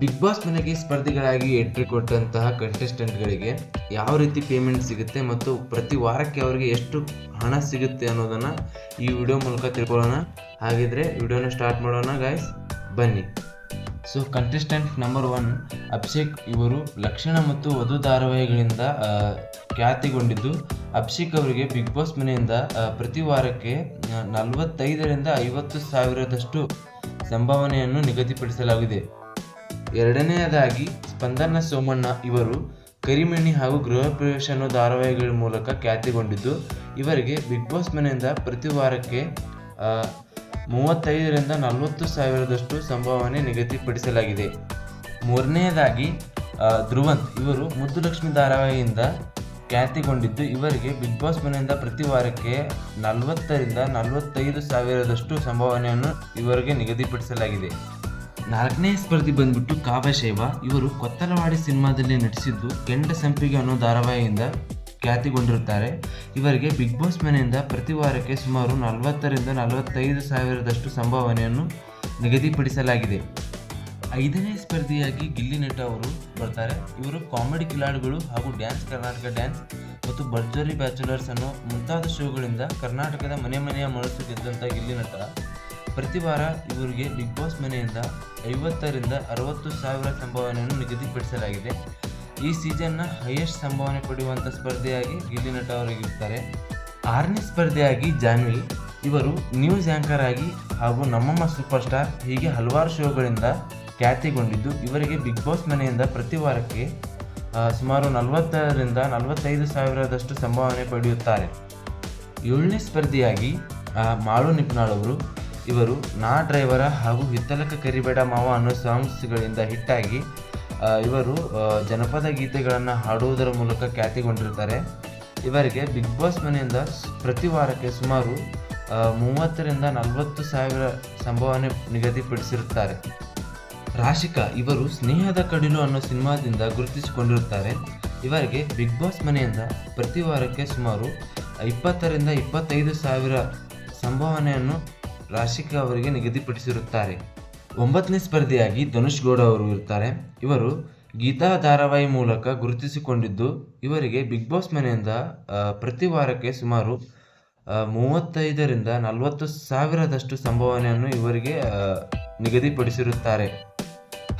Big boss ಮನೆಗೆ ಸ್ಪರ್ಧಿಗಳಾಗಿ entry ಕೊಟ್ಟಂತಹ ಕಂಟೆಸ್ಟೆಂಟ್ಗಳಿಗೆ ಯಾವ ರೀತಿ ಪೇಮೆಂಟ್ ಸಿಗುತ್ತೆ ಮತ್ತು ಪ್ರತಿ ವಾರಕ್ಕೆ ಅವರಿಗೆ ಎಷ್ಟು ಹಣ ಸಿಗುತ್ತೆ ಅನ್ನೋದನ್ನು ಈ ವಿಡಿಯೋ ಮೂಲಕ ತಿಳ್ಕೊಳ್ಳೋಣ. ಹಾಗಿದ್ರೆ ವಿಡಿಯೋನ ಸ್ಟಾರ್ಟ್ ಮಾಡೋಣ ಗಾಯ್ಸ್ ಬನ್ನಿ. So contestant number one Abhishek ಇವರು ಲಕ್ಷಣ ಮತ್ತು ವಧು ಧಾರಾವಾಹಿಗಳಿಂದ ಖ್ಯಾತಿಗೊಂಡಿದ್ದು. ಅಭಿಷೇಕ್ ಅವರಿಗೆ ಬಿಗ್ ಬಾಸ್ ಮನೆಯಿಂದ ಪ್ರತಿ ವಾರಕ್ಕೆ ನಲವತ್ತೈದರಿಂದ ಐವತ್ತು ಸಾವಿರದಷ್ಟು ಸಂಭಾವನೆಯನ್ನು ನಿಗದಿಪಡಿಸಲಾಗಿದೆ. ಎರಡನೆಯದಾಗಿ ಸ್ಪಂದನ ಸೋಮಣ್ಣ ಇವರು ಕರಿಮಣಿ ಹಾಗೂ ಗೃಹ ಪ್ರವೇಶ ಅನ್ನೋ ಧಾರಾವಾಹಿಗಳ ಮೂಲಕ ಖ್ಯಾತಿಗೊಂಡಿದ್ದು, ಇವರಿಗೆ ಬಿಗ್ ಬಾಸ್ ಮನೆಯಿಂದ ಪ್ರತಿ ವಾರಕ್ಕೆ ಮೂವತ್ತೈದರಿಂದ ನಲವತ್ತು ಸಾವಿರದಷ್ಟು ಸಂಭಾವನೆ ನಿಗದಿಪಡಿಸಲಾಗಿದೆ. ಮೂರನೆಯದಾಗಿ ಧ್ರುವಂತ್ ಇವರು ಮುದ್ದುಲಕ್ಷ್ಮಿ ಧಾರಾವಾಹಿಯಿಂದ ಖ್ಯಾತಿಗೊಂಡಿದ್ದು, ಇವರಿಗೆ ಬಿಗ್ ಬಾಸ್ ಮನೆಯಿಂದ ಪ್ರತಿ ವಾರಕ್ಕೆ ನಲವತ್ತರಿಂದ ನಲವತ್ತೈದು ಸಾವಿರದಷ್ಟು ಸಂಭಾವನೆಯನ್ನು ಇವರಿಗೆ ನಿಗದಿಪಡಿಸಲಾಗಿದೆ. ನಾಲ್ಕನೇ ಸ್ಪರ್ಧಿ ಬಂದ್ಬಿಟ್ಟು ಕಾವ್ಯಶೈವ ಇವರು ಕೊತ್ತಲವಾಡಿ ಸಿನಿಮಾದಲ್ಲಿ ನಟಿಸಿದ್ದು ಕೆಂಡ ಸಂಪಿಗೆ ಅನ್ನೋ ಧಾರಾವಾಹಿಯಿಂದ ಖ್ಯಾತಿಗೊಂಡಿರುತ್ತಾರೆ. ಇವರಿಗೆ ಬಿಗ್ ಬಾಸ್ ಮನೆಯಿಂದ ಪ್ರತಿ ವಾರಕ್ಕೆ ಸುಮಾರು ನಲವತ್ತರಿಂದ ನಲವತ್ತೈದು ಸಾವಿರದಷ್ಟು ಸಂಭಾವನೆಯನ್ನು ನಿಗದಿಪಡಿಸಲಾಗಿದೆ. ಐದನೇ ಸ್ಪರ್ಧಿಯಾಗಿ ಗಿಲ್ಲಿ ನಟ ಅವರು ಬರ್ತಾರೆ. ಇವರು ಕಾಮಿಡಿ ಕಿಲಾಡಿಗಳು ಹಾಗೂ ಡ್ಯಾನ್ಸ್, ಕರ್ನಾಟಕ ಡ್ಯಾನ್ಸ್ ಮತ್ತು ಭರ್ಜರಿ ಬ್ಯಾಚುಲರ್ಸ್ ಅನ್ನೋ ಮುಂತಾದ ಶೋಗಳಿಂದ ಕರ್ನಾಟಕದ ಮನೆ ಮನೆಯ ಮನಸ್ಸು ಗೆದ್ದಂಥ ಗಿಲ್ಲಿ ನಟ ಪ್ರತಿ ವಾರ ಇವರಿಗೆ ಬಿಗ್ ಬಾಸ್ ಮನೆಯಿಂದ ಐವತ್ತರಿಂದ ಅರವತ್ತು ಸಾವಿರ ಸಂಭಾವನೆಯನ್ನು ನಿಗದಿಪಡಿಸಲಾಗಿದೆ. ಈ ಸೀಸನ್ನ ಹೈಯೆಸ್ಟ್ ಸಂಭಾವನೆ ಪಡೆಯುವಂಥ ಸ್ಪರ್ಧೆಯಾಗಿ ಗಿಲ್ಲಿ ನಟ ಅವರಿಗಿರ್ತಾರೆ ಆರನೇ ಸ್ಪರ್ಧೆಯಾಗಿ ಜಾನ್ವಿ ಇವರು ನ್ಯೂಸ್ ಆ್ಯಂಕರ್ ಆಗಿ ಹಾಗೂ ನಮ್ಮಮ್ಮ ಸೂಪರ್ ಸ್ಟಾರ್ ಹೀಗೆ ಹಲವಾರು ಶೋಗಳಿಂದ ಖ್ಯಾತಿಗೊಂಡಿದ್ದು, ಇವರಿಗೆ ಬಿಗ್ ಬಾಸ್ ಮನೆಯಿಂದ ಪ್ರತಿ ವಾರಕ್ಕೆ ಸುಮಾರು ನಲವತ್ತರಿಂದ ನಲವತ್ತೈದು ಸಾವಿರದಷ್ಟು ಸಂಭಾವನೆ ಪಡೆಯುತ್ತಾರೆ. ಏಳನೇ ಸ್ಪರ್ಧೆಯಾಗಿ ಮಾಳು ನಿಪ್ನಾಳ್ ಅವರು. ಇವರು ನಾ ಡ್ರೈವರ ಹಾಗೂ ಹಿತ್ತಲಕ ಕರಿಬೇಡ ಮಾವ ಅನ್ನೋ ಸಾಂಗ್ಸ್ಗಳಿಂದ ಹಿಟ್ಟಾಗಿ ಇವರು ಜನಪದ ಗೀತೆಗಳನ್ನು ಹಾಡುವುದರ ಮೂಲಕ ಖ್ಯಾತಿಗೊಂಡಿರ್ತಾರೆ. ಇವರಿಗೆ ಬಿಗ್ ಬಾಸ್ ಮನೆಯಿಂದ ಪ್ರತಿ ವಾರಕ್ಕೆ ಸುಮಾರು ಮೂವತ್ತರಿಂದ ನಲವತ್ತು ಸಾವಿರ ಸಂಭಾವನೆ ನಿಗದಿಪಡಿಸಿರುತ್ತಾರೆ. ರಾಶಿಕಾ ಇವರು ಸ್ನೇಹದ ಕಡಿಲು ಅನ್ನೋ ಸಿನಿಮಾದಿಂದ ಗುರುತಿಸಿಕೊಂಡಿರುತ್ತಾರೆ. ಇವರಿಗೆ ಬಿಗ್ ಬಾಸ್ ಮನೆಯಿಂದ ಪ್ರತಿ ವಾರಕ್ಕೆ ಸುಮಾರು ಇಪ್ಪತ್ತರಿಂದ ಇಪ್ಪತ್ತೈದು ಸಾವಿರ ಸಂಭಾವನೆಯನ್ನು ರಾಶಿಕಾ ಅವರಿಗೆ ನಿಗದಿಪಡಿಸಿರುತ್ತಾರೆ. ಒಂಬತ್ತನೇ ಸ್ಪರ್ಧಿಯಾಗಿ ಧನುಷ್ ಗೌಡ ಅವರು ಇರುತ್ತಾರೆ. ಇವರು ಗೀತಾ ಧಾರಾವಾಹಿ ಮೂಲಕ ಗುರುತಿಸಿಕೊಂಡಿದ್ದು, ಇವರಿಗೆ ಬಿಗ್ ಬಾಸ್ ಮನೆಯಿಂದ ಪ್ರತಿ ವಾರಕ್ಕೆ ಸುಮಾರು ಮೂವತ್ತೈದರಿಂದ ನಲವತ್ತು ಸಾವಿರದಷ್ಟು ಸಂಭಾವನೆಯನ್ನು ಇವರಿಗೆ ನಿಗದಿಪಡಿಸಿರುತ್ತಾರೆ.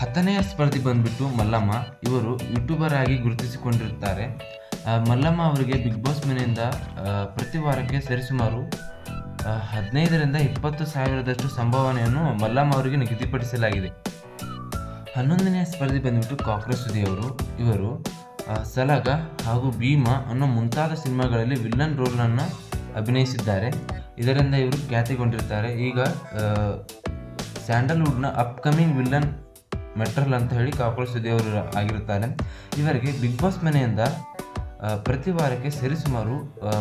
ಹತ್ತನೆಯ ಸ್ಪರ್ಧಿ ಬಂದ್ಬಿಟ್ಟು ಮಲ್ಲಮ್ಮ. ಇವರು ಯೂಟ್ಯೂಬರ್ ಆಗಿ ಗುರುತಿಸಿಕೊಂಡಿರುತ್ತಾರೆ. ಮಲ್ಲಮ್ಮ ಅವರಿಗೆ ಬಿಗ್ ಬಾಸ್ ಮನೆಯಿಂದ ಪ್ರತಿ ವಾರಕ್ಕೆ ಸರಿಸುಮಾರು ಹದಿನೈದರಿಂದ ಇಪ್ಪತ್ತು ಸಾವಿರದಷ್ಟು ಸಂಭಾವನೆಯನ್ನು ಮಲ್ಲಮ್ಮ ಅವರಿಗೆ ನಿಗದಿಪಡಿಸಲಾಗಿದೆ. ಹನ್ನೊಂದನೆಯ ಸ್ಪರ್ಧೆ ಬಂದ್ಬಿಟ್ಟು ಕಾಕ್ರೋಚ್ ಸುದಿ ಅವರು ಇವರು ಸಲಗ ಹಾಗೂ ಭೀಮಾ ಅನ್ನೋ ಮುಂತಾದ ಸಿನಿಮಾಗಳಲ್ಲಿ ವಿಲ್ಲನ್ ರೋಲನ್ನು ಅಭಿನಯಿಸಿದ್ದಾರೆ. ಇದರಿಂದ ಇವರು ಖ್ಯಾತಿಗೊಂಡಿರ್ತಾರೆ. ಈಗ ಸ್ಯಾಂಡಲ್ವುಡ್ನ ಅಪ್ಕಮಿಂಗ್ ವಿಲ್ಲನ್ ಮೆಟ್ರಲ್ ಅಂತ ಹೇಳಿ ಕಾಕ್ರೋಚ್ ಸುದಿಯವರು ಆಗಿರುತ್ತಾರೆ. ಇವರಿಗೆ ಬಿಗ್ ಬಾಸ್ ಮನೆಯಿಂದ ಪ್ರತಿ ವಾರಕ್ಕೆ ಸರಿಸುಮಾರು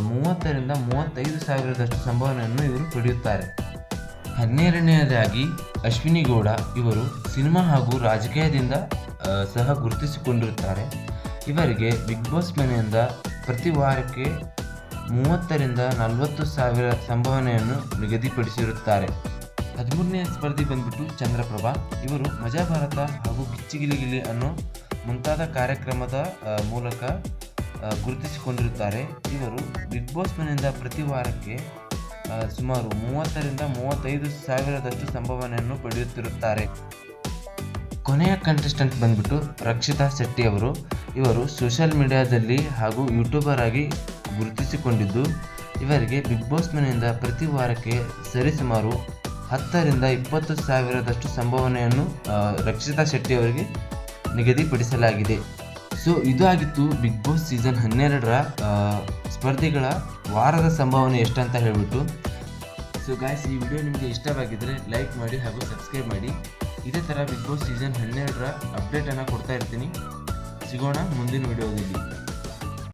ಮೂವತ್ತರಿಂದ ಮೂವತ್ತೈದು ಸಾವಿರದಷ್ಟು ಸಂಭಾವನೆಯನ್ನು ಇವರು ಪಡೆಯುತ್ತಾರೆ. ಹನ್ನೆರಡನೆಯದಾಗಿ ಅಶ್ವಿನಿ ಗೌಡ ಇವರು ಸಿನಿಮಾ ಹಾಗೂ ರಾಜಕೀಯದಿಂದ ಸಹ ಗುರುತಿಸಿಕೊಂಡಿರುತ್ತಾರೆ. ಇವರಿಗೆ ಬಿಗ್ ಬಾಸ್ ಮನೆಯಿಂದ ಪ್ರತಿ ವಾರಕ್ಕೆ ಮೂವತ್ತರಿಂದ ನಲವತ್ತು ಸಾವಿರ ಸಂಭಾವನೆಯನ್ನು ನಿಗದಿಪಡಿಸಿರುತ್ತಾರೆ. ಹದಿಮೂರನೇ ಸ್ಪರ್ಧಿ ಬಂದ್ಬಿಟ್ಟು ಚಂದ್ರಪ್ರಭಾ, ಇವರು ಮಜಾ ಭಾರತ ಹಾಗೂ ಕಿಚ್ಚಿಗಿಲಿಗಿಲಿ ಅನ್ನೋ ಮುಂತಾದ ಕಾರ್ಯಕ್ರಮದ ಮೂಲಕ ಗುರುತಿಸಿಕೊಂಡಿರುತ್ತಾರೆ. ಇವರು ಬಿಗ್ ಬಾಸ್ ಮನೆಯಿಂದ ಪ್ರತಿ ವಾರಕ್ಕೆ ಸುಮಾರು ಮೂವತ್ತರಿಂದ ಮೂವತ್ತೈದು ಸಾವಿರದಷ್ಟು ಸಂಭಾವನೆಯನ್ನು ಪಡೆಯುತ್ತಿರುತ್ತಾರೆ. ಕೊನೆಯ ಕಂಟೆಸ್ಟೆಂಟ್ ಬಂದ್ಬಿಟ್ಟು ರಕ್ಷಿತಾ ಶೆಟ್ಟಿ ಅವರು. ಇವರು ಸೋಷಿಯಲ್ ಮೀಡಿಯಾದಲ್ಲಿ ಹಾಗೂ ಯೂಟ್ಯೂಬರ್ ಆಗಿ ಗುರುತಿಸಿಕೊಂಡಿದ್ದು, ಇವರಿಗೆ ಬಿಗ್ ಬಾಸ್ ಮನೆಯಿಂದ ಪ್ರತಿ ವಾರಕ್ಕೆ ಸರಿಸುಮಾರು ಹತ್ತರಿಂದ ಇಪ್ಪತ್ತು ಸಾವಿರದಷ್ಟು ಸಂಭಾವನೆಯನ್ನು ರಕ್ಷಿತಾ ಶೆಟ್ಟಿ ಅವರಿಗೆ ನಿಗದಿಪಡಿಸಲಾಗಿದೆ. ಸೊ ಇದಾಗಿತ್ತು ಬಿಗ್ ಬಾಸ್ ಸೀಸನ್ ಹನ್ನೆರಡರ ಸ್ಪರ್ಧೆಗಳ ವಾರದ ಸಂಭಾವನೆ ಎಷ್ಟಂತ ಹೇಳಿಬಿಟ್ಟು. ಸೊ ಗಾಯ್ಸ್ ಈ ವಿಡಿಯೋ ನಿಮಗೆ ಇಷ್ಟವಾಗಿದ್ದರೆ ಲೈಕ್ ಮಾಡಿ ಹಾಗೂ ಸಬ್ಸ್ಕ್ರೈಬ್ ಮಾಡಿ. ಇದೇ ಥರ ಬಿಗ್ ಬಾಸ್ ಸೀಸನ್ ಹನ್ನೆರಡರ ಅಪ್ಡೇಟನ್ನು ಕೊಡ್ತಾ ಇರ್ತೀನಿ. ಸಿಗೋಣ ಮುಂದಿನ ವಿಡಿಯೋದಲ್ಲಿ